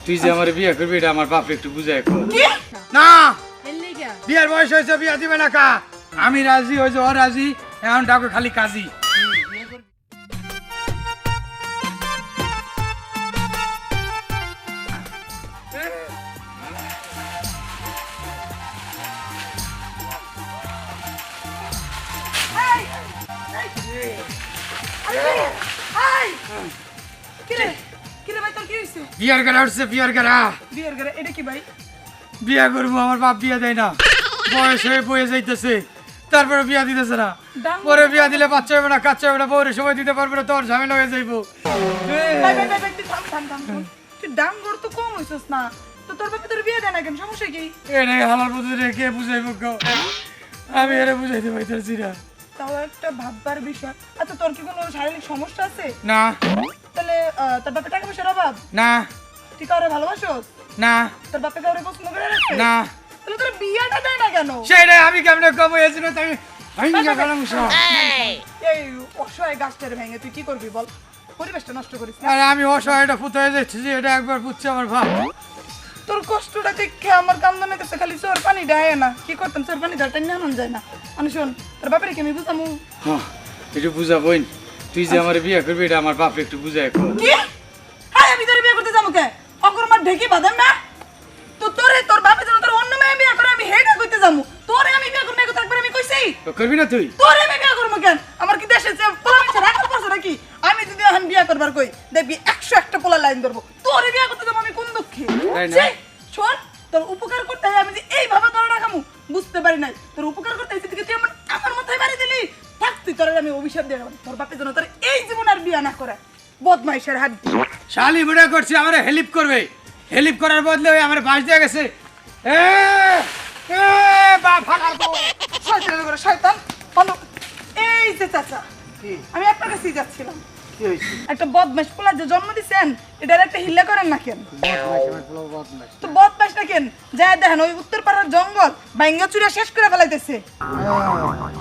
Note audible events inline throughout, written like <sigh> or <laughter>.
তুই যে আমার বিয়ে করবি এটা আমার বাপ একটু বুঝাই কর না বিয়ের বয়স হয়েছে বিয়ে দিবে না কা আমি রাজি হয়েছে ও রাজি এখন ডাকো খালি কাজী এই কিরে কিরে ভাই তোর কি হইছে? বিয়ার গেলা উঠছে বিয়ার গেলা। বিয়ের ঘরে এটা কি ভাই? বিয়ে করব আমার বাপ বিয়ে দেয় না। বয়স হয়ে বয়ে যাইতেছে। তারপরে বিয়া দিতেছে না। পরে বিয়া দিলে বাচ্চা হবে না কাচ্চা হবে না বউরে সময় দিতে পারবে না তোর ঝামেলা হয়ে যাইবো। তুই। তুই ডাঙ্গর তো কম হইছস না। তো তোর বাপে তোর বিয়ে দেয় না কেন? সমস্যা কি? এনে হালার মধ্যে রেখে বুঝাইবো আমি এরে বুঝাইতে পারতেছি না। তাও একটা ভাববার বিষয়। আচ্ছা তোর কি কোনো শারীরিক সমস্যা আছে? না। তাহলে আহ, তোর বাপে টাকা পয়সার অভাব? না। তুই কাউরে ভালোবাসোস না। তোর বাপে কাউরে পছন্দ করে রাখছে না। তাহলে তোর বিয়েটা দেয় না কেন? আমি কেমনে না তাই ভাইঙ্গা গেলাম সব। এই। অসহায় গাছটারে ভেঙে তুই কি করবি বল? পরিবেশটা নষ্ট করিস না। আর আমি অসহায়টা পুত হয়ে যাচ্ছি যে এটা একবার বুঝছে আমার ভাব তোর কষ্টটা দেখে আমার কান্দনে কাছে খালি চোর পানি দেয় না। কি করতাম? চোর পানি ধরতে নিয়ে আনন্দ যায় না। আমি শোন তোর বাপের কি আমি বুঝামু? হ্যাঁ, একটু বুঝাবই তুই যে আমার বিয়ে করবি এটা আমার বাপ একটু বুঝাই কর কি? হ্যাঁ আমি তোর বিয়ে করতে যাব কে? অকর মার ঢেকে বাদাম না? তো তোরে তোর বাপে যেন তোর অন্য মেয়ে বিয়ে করে আমি হেটা করতে যাব। তোরে আমি বিয়ে করব একবার আমি কইছি? তো করবি না তুই? তোরে আমি বিয়ে করব কেন? আমার কি দেশে যে পোলা মিছে রাখাল পড়ছে নাকি? আমি যদি এখন বিয়ে করবার কই দেখবি একশো একটা পোলা লাইন ধরবো। তোরে বিয়ে করতে যাব আমি কোন দুঃখে? তাই না? আমি অভিশাপ দিয়ে রাখব। তোর বাপের জন্য তোর এই জীবন আর বিয়ে না করে। বদমাইশের হাত শালি বুড়া করছি আমার হেল্প করবে। হেল্প করার বদলে ওই আমার বাস দিয়ে গেছে। এ এ বাপ ফালার বউ। শয়তানের ঘরে শয়তান। এই যে চাচা আমি আপনার কাছেই যাচ্ছিলাম। একটা বদমাস পোলা যে জন্ম এটার একটা হিল্লা করেন না কেন? বদমাইশ আমার তো বদমাস না কেন? দেখেন ওই উত্তর পাড়ার জঙ্গল ভাঙ্গা চুরা শেষ করে ফেলাইতেছে।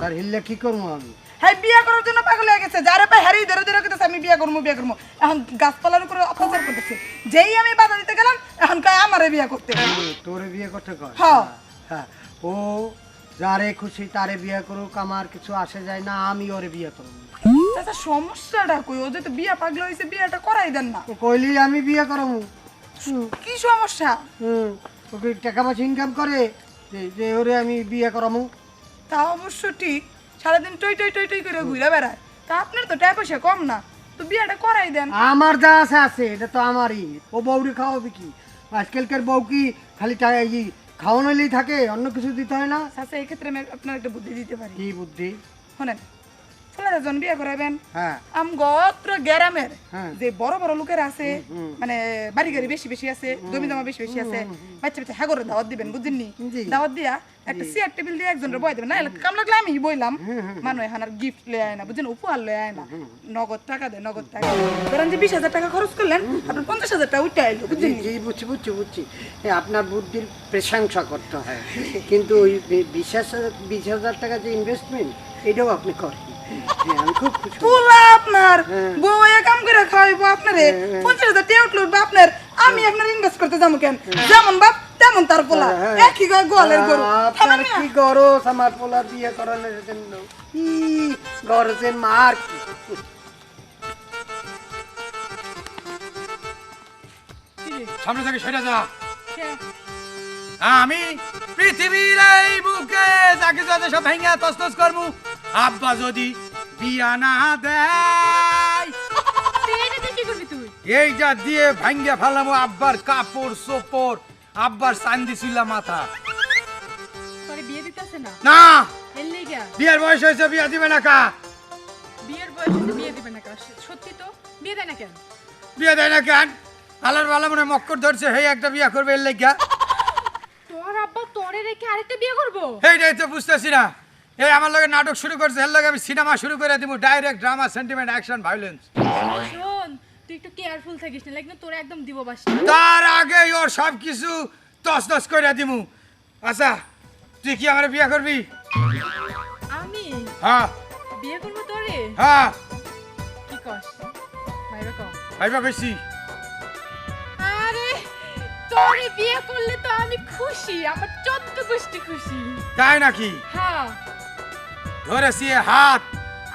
তার হিল্লে কি করব আমি? হ্যাঁ বিয়ে করার জন্য পাগল হয়ে গেছে। যারে পাই হারিয়ে ধরে ধরে কইতেছে আমি বিয়ে করব বিয়ে করব এখন গাছপালার উপরে অত্যাচার করতেছে। যেই আমি বাধা দিতে গেলাম এখন কয় আমারে বিয়ে করতে তোরে বিয়ে করতে কর হ্যাঁ। হ্যাঁ ও যারে খুশি তারে বিয়ে করুক আমার কিছু আসে যায় না আমি ওরে বিয়ে করব। চাচা সমস্যাটা কই? ও যে তো বিয়ে পাগল হয়েছে বিয়েটা করাই দেন না। কইলি আমি বিয়ে করব কি সমস্যা? হুম ওকে টাকা পয়সা ইনকাম করে যে- যে ওরে আমি বিয়ে করামু। তা অবশ্য ঠিক সারাদিন টই টই টই টই করে ঘুরে বেড়ায়। তা আপনার তো টাকা পয়সা কম না। তো বিয়েটা করাই দেন। আমার যা আছে আছে এটা তো আমারই। ও বউরি খাওয়াবে কি? আজকালকার বউ কি খালি টাকা ই খাওয়ানোলেই থাকে অন্য কিছু দিতে হয় না? চাচা এক্ষেত্রে ক্ষেত্রে আমি আপনার একটা বুদ্ধি দিতে পারি। কি বুদ্ধি? শোনেন ছেলেরা জন বিয়ে করাবেন হ্যাঁ। আম গত্র গ্রামের হ্যাঁ। যে বড় বড় লোকের আছে মানে বাড়ি গাড়ি বেশি বেশি আছে জমি জমা বেশি বেশি আছে বাচ্চা বাচ্চা হাগরে দাওয়াত দিবেন বুঝছেননি দাওয়াত দিয়া একটা চেয়ার টেবিল দিয়ে একজনের বয় দেবেন। না কাম লাগলে আমি বইলাম। মানুষ এখন গিফট লয়ে আয় না বুঝছেন? উপহার লয়ে আয় না। নগদ টাকা দেয় নগদ টাকা ধরেন যে বিশ হাজার টাকা খরচ করলেন আপনার পঞ্চাশ হাজার টাকা উঠে আইলো বুঝছেন বুঝছি বুঝছি বুঝছি। আপনার বুদ্ধির প্রশংসা করতে হয়। <laughs> কিন্তু ওই বিশ হাজার বিশ হাজার টাকা যে ইনভেস্টমেন্ট এটাও আপনি করেন। হ্যাঁ, পোলা আপনার। বউ কাম করে খাওয়াইবো আপনারে। পঞ্চাশ হাজার টাকা উঠল আপনার আমি আপনার ইনভেস্ট করতে যাব কেন? যেমন বাপ তেমন তার পোলা। একই গোয়ালের গরু। আপনার কি গরজ আমার পোলা বিয়ে করানোর জন্য? কি গরজের মার সামনে থেকে সরে যা। আমি পৃথিবীর এই বুকে যাকে যাতে সব ভেঙে তসতস করব আব্বা যদি বিয়া না দেয় তুই? এইটা দিয়ে ভাঙ্গে ফেলাবো আব্বার কাপড় সোপড় আব্বার চান্দি ছিল মাথা। না? বিয়ের বয়স হয়েছে বিয়া দিবে না কা? বিয়ের বয়সে বিয়ে দিবে না কার সত্যি তো? বিয়ে দেয় না কেন? বিয়ে দেয় না কেন? আলার বালা মনে মক্কর ধরছে হেই একটা বিয়া করবে এর লেগা। তোর আব্বা তোরে রেখে আরেকটা বিয়ে করব? এইটাই তো বুঝতেছি না। এই আমার লগে নাটক শুরু করছে এর লগে আমি সিনেমা শুরু করে দিব direct drama sentiment action violence শোন তুই একটু কেয়ারফুল থাকিস না লাগবে তোরে একদম দিব বাস তার আগে ওর সব কিছু তস তস করে দিমু। আচ্ছা তুই কি আমার বিয়ে করবি? আমি? হ্যাঁ। বিয়ে করব তোরে? হ্যাঁ। কি কস? ভাইবা কম ভাইবা বেশি। আরে তোরে বিয়ে করলে তো আমি খুশি আমার চোদ্দ গোষ্ঠী খুশি। তাই নাকি? হ্যাঁ। ধরেছি হাত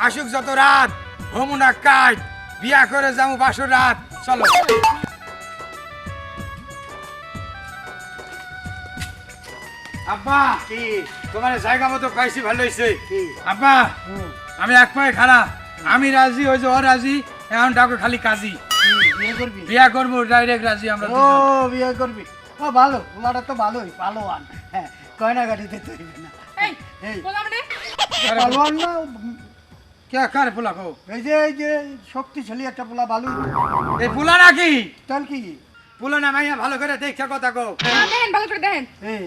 আসুক যত রাত ভমুনা কাজ বিয়া করে যাব বাসর রাত চলো। আব্বা কি? তোমার জায়গা মতো পাইছি ভালো হয়েছে আব্বা আমি এক পায়ে খাড়া। আমি রাজি ওই যে ও রাজি এখন ডাকো খালি কাজী। বিয়ে করবি? বিয়া করব ডাইরেক্ট রাজি আমরা ও বিয়ে করবি। ও ভালো তো ভালোই পালোয়ান হ্যাঁ গয়না গাড়িতে তৈরি না। এই এই। বললাম রে। পালোয়ান না। কে কার পোলা কো এই যে এই যে শক্তিশালী একটা পোলা বালু। এই পোলা নাকি? তার কি? পোলা না মাইয়া ভালো করে দেখছে কথা কো হ্যাঁ, দেখেন ভালো করে দেখেন এই,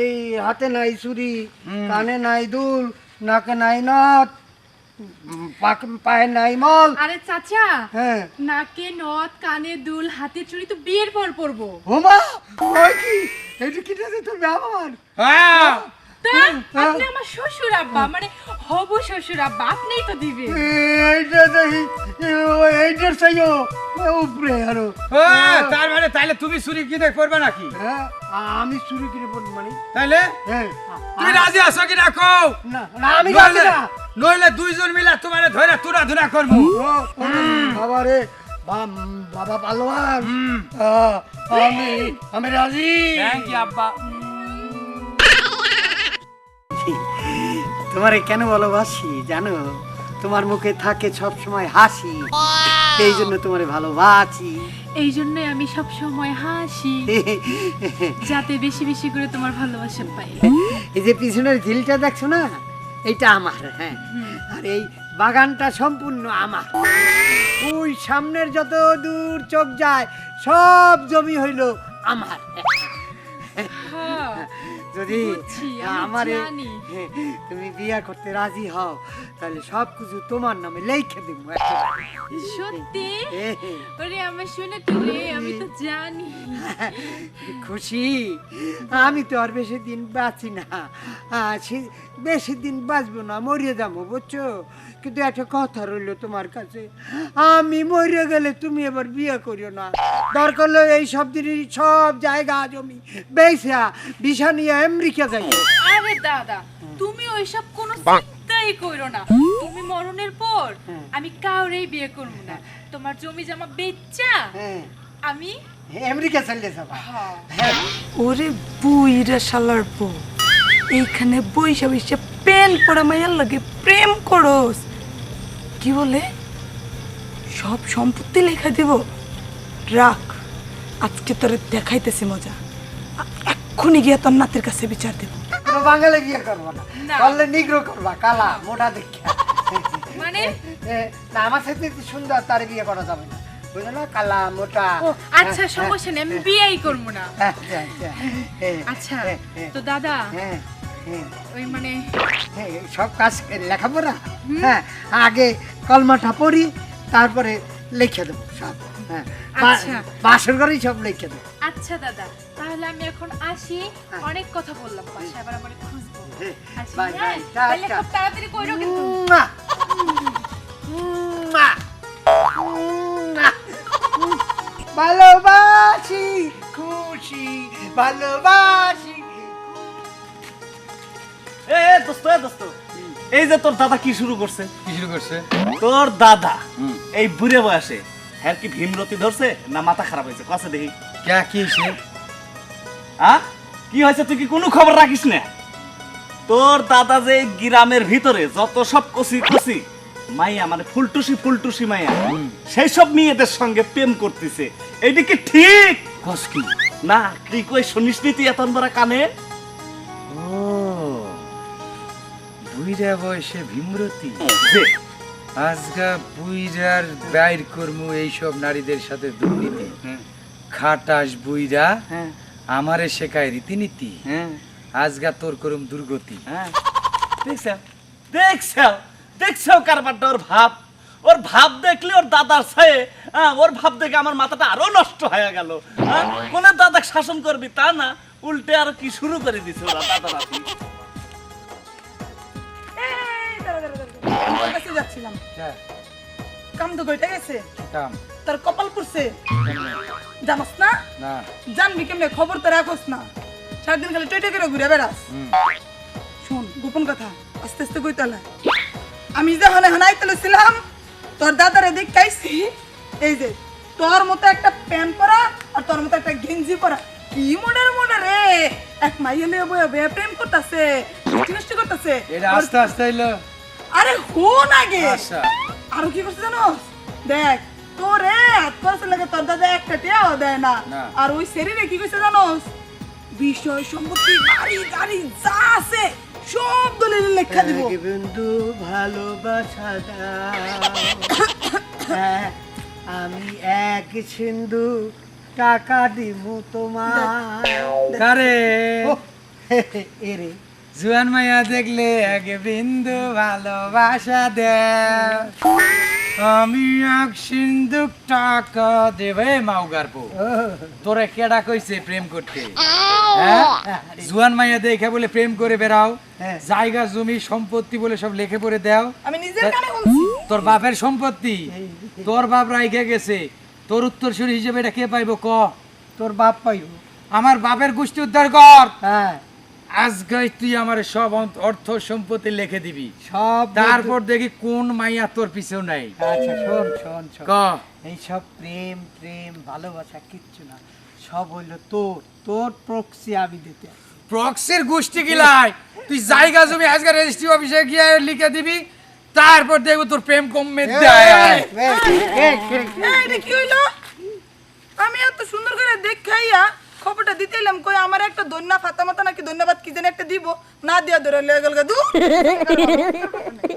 এই হাতে নাই ছুরি কানে নাই দুল নাকে নাই নথ পায়ে নাই মল। আরে চাচা হ্যাঁ। নাকে নথ কানে দুল হাতে চুড়ি তো বিয়ের পর পরবো। হোমা ওই কি? এইটা কি তোর ব্যবহার? হ্যাঁ। তা হ্যাঁ। আপনি আমার শ্বশুর আব্বা মানে হব শ্বশুর আব্বা আপনিই তো দিবে এইটা দেখি এইটার চাইও উপরে আরও। তার মানে তাইলে তুমি চুরি কিনে করবে নাকি? হ্যাঁ আমি চুরি কিনে পড়ি মানে। তাইলে? হ্যাঁ। তুমি রাজি আছো কি না কও? না না আমি রাজি না। নইলে দুইজন মিলে তোমারে ধরে তুরা ধুরা করব বাবা রে বাবা পালোয়ান। হুম। আমি আমি রাজি। থ্যাংক ইউ আব্বা। তোমারে কেন ভালোবাসি জানো? তোমার মুখে থাকে সব সময় হাসি এই জন্য তোমারে ভালোবাসি। এই জন্য আমি সব সময় হাসি। <laughs> যাতে বেশি বেশি করে তোমার ভালোবাসা পাই। এই যে পিছনের ঝিলটা দেখছ না? এটা আমার হ্যাঁ। আর এই বাগানটা সম্পূর্ণ আমার। ওই সামনের যত দূর চোখ যায় সব জমি হইল আমার। হ্যাঁ। যদি আমারে <laughs> তুমি বিয়া করতে রাজি হও তাহলে সব কিছু তোমার নামে লেখে দিব সত্যি? <laughs> ওরে আমার শুনে তো রে আমি তো জানি। <laughs> খুশি? আমি তো আর বেশি দিন বাঁচি না। বেশি দিন বাঁচবো না মরিয়ে যাব বুঝছ? কিন্তু একটা কথা রইল তোমার কাছে। আমি মরিয়ে গেলে তুমি এবার বিয়ে করিও না। দরকার হলে এই সব দিনই সব জায়গা জমি বেসা বিছা নিয়ে আমেরিকা যাই। আরে দাদা তুমি ওইসব কোনো চিন্তাই করো না। তুমি মরণের পর হ্যাঁ। আমি কাউরেই বিয়ে করব না। তোমার জমি জমা বেচা হ্যাঁ। আমি আমেরিকা চলে যাবা। হ্যাঁ, হ্যাঁ। ওরে বুইরা শালার বউ এইখানে বইসা বইসা পেন পড়া মাইয়ার লাগে প্রেম করস। কি বলে? সব সম্পত্তি লেখা দিব। রাখ আজকে তোরে দেখাইতেছি মজা। এক্ষুনি গিয়া তোর নাতের কাছে বিচার দেব। বাঙালি বিয়ে করব না। করলে নিগ্রো করবা কালা মোটা দেখিয়া মানে? না আমার সাথে সুন্দর তার বিয়ে করা যাবে না। বুঝলো না? কালা মোটা। আচ্ছা সমস্যা নেই আমি বিয়েই করব না। আচ্ছা আচ্ছা হ্যাঁ, আচ্ছা হ্যাঁ, হ্যাঁ, তো দাদা হ্যাঁ, হ্যাঁ, ওই মানে হ্যাঁ, সব কাজ লেখাপড়া? হ্যাঁ আগে কলমাটা পড়ি তারপরে লিখে দেবো সব। আচ্ছা। বাসর ঘরেই সব লিখে দেবো আচ্ছা দাদা। তাহলে আমি এখন আসি। অনেক কথা বললাম বাসায় আবার আমার খুঁজবো। হ্যাঁ, আসি বাই, হ্যাঁ? বাই, তাহলে খুব তাড়াতাড়ি কইরো কিন্তু। ভালোবাসি খুশি ভালোবাসি। এ এ, দোস্ত এ দোস্ত। এই যে তোর দাদা কি শুরু করছে? কি শুরু করছে? তোর দাদা এই বুড়ে বয়সে হ্যাঁ কি ভীমরতি ধরছে না মাথা খারাপ হয়েছে? কসে দেখি। কে কি হইছে? আ? কি হয়েছে? তুই কি কোনো খবর রাখিস না? তোর দাদা যে গ্রামের ভিতরে যত সব কষি কষি মাইয়া মানে ফুলটুসি ফুলটুসি মাইয়া সেই সব মেয়েদের সঙ্গে প্রেম করতেছে। এইটা কি ঠিক? কস কি? না তুই কই শুনিস নি তুই এত বড় কানে? ও বুইরা বয়সে ভীমরতি। আজকা বুইরার বাইর কর্মু এইসব নারীদের সাথে দুর্নীতি। খাটাস বুইরা হ্যাঁ। আমারে শেখায় রীতিনীতি। হ্যাঁ। আজগা তোর করুম দুর্গতি। হ্যাঁ। দেখছাও দেখছাও দেখছাও কারবারটা ওর ভাব? ওর ভাব দেখলে ওর দাদার ছায়ে হ্যাঁ, ওর ভাব দেখে আমার মাথাটা আরও নষ্ট হয়ে গেল। হ্যাঁ, কোন দাদা শাসন করবি তা না? উল্টে আর কি শুরু করে দিছে ওরা দাদা কাছে যাচ্ছিলাম। কাম তো কইটা গেছে। কাম? তোর কপাল পড়ছে। জানাস না? না। জানবি কেমনে? খবর তো রাখোস না। সারাদিন খালি টইটে করে ঘুরে বেড়াস। শোন গোপন কথা। আস্তে আস্তে কই তালা আমি যখন এখন আইতলে ছিলাম তোর দাদারে দেখাইছি। এই যে তোর মতো একটা প্যান্ট পরা আর তোর মতো একটা গেঞ্জি পরা। কি মোডের মোডে রে? এক মাইয়ে লিয়ে বয়ে প্রেম করতেছে মিষ্টি করতেছে। এটা আস্তে আস্তে আরে হন আগে। আচ্ছা। আরও কি করছে জানো? দেখ তোরে হাত লাগে তোর দাদা একটা টিয়াও দেয় না। আর ওই শরীরে কি জানোস বিষয় সম্পত্তি গাড়ি গাড়ি যা আছে সব দলিল লেখা দিব। বিন্দু ভালোবাসা দাও। হ্যাঁ, আমি এক সিন্ধু টাকা দিব তোমার ও, এরে জুয়ান মাইয়া দেখলে এক বিন্দু ভালোবাসা দে আমি এক সিন্ধুক টাকা দেবে মাউগার পো ও, তোরে কেডা কইছে প্রেম করতে? হ্যাঁ? জুয়ান মাইয়া দেখে বলে প্রেম করে বেড়াও। হ্যাঁ। জায়গা জমি সম্পত্তি বলে সব লিখে পড়ে দাও। আমি নিজের কানে তোর বাপের সম্পত্তি। তোর বাপ রাইখে গেছে। তোর উত্তরসূরি হিসেবে এটা কে পাইবো ক? তোর বাপ পাইব। আমার বাপের গোষ্ঠী উদ্ধার কর। হ্যাঁ। আজকে তুই আমার সব অর্থ সম্পত্তি লিখে দিবি। সব তারপর দেখি কোন মাইয়া তোর পিছেও নাই। আচ্ছা শোন শোন শোন। ক? এইসব প্রেম প্রেম ভালোবাসা কিচ্ছু না। সব হইল তোর তোর প্রক্সি আমি দিতে প্রক্সির গোষ্ঠী গিলাই তুই জায়গা জমি আজকে রেজিস্ট্রি অফিসে গিয়ে লিখে দিবি তারপর দেখব তোর প্রেম কমে দেয়। এই, এই, এই, এই, এই, এটা কি হইল? আমি এত সুন্দর করে দেখাইয়া খবরটা দিতে এলাম, কই আমার একটা দন্যা ফাতা নাকি ধন্যবাদ কি যেন একটা দিব? না দিয়া ধরে লেগে গেল দূর <laughs>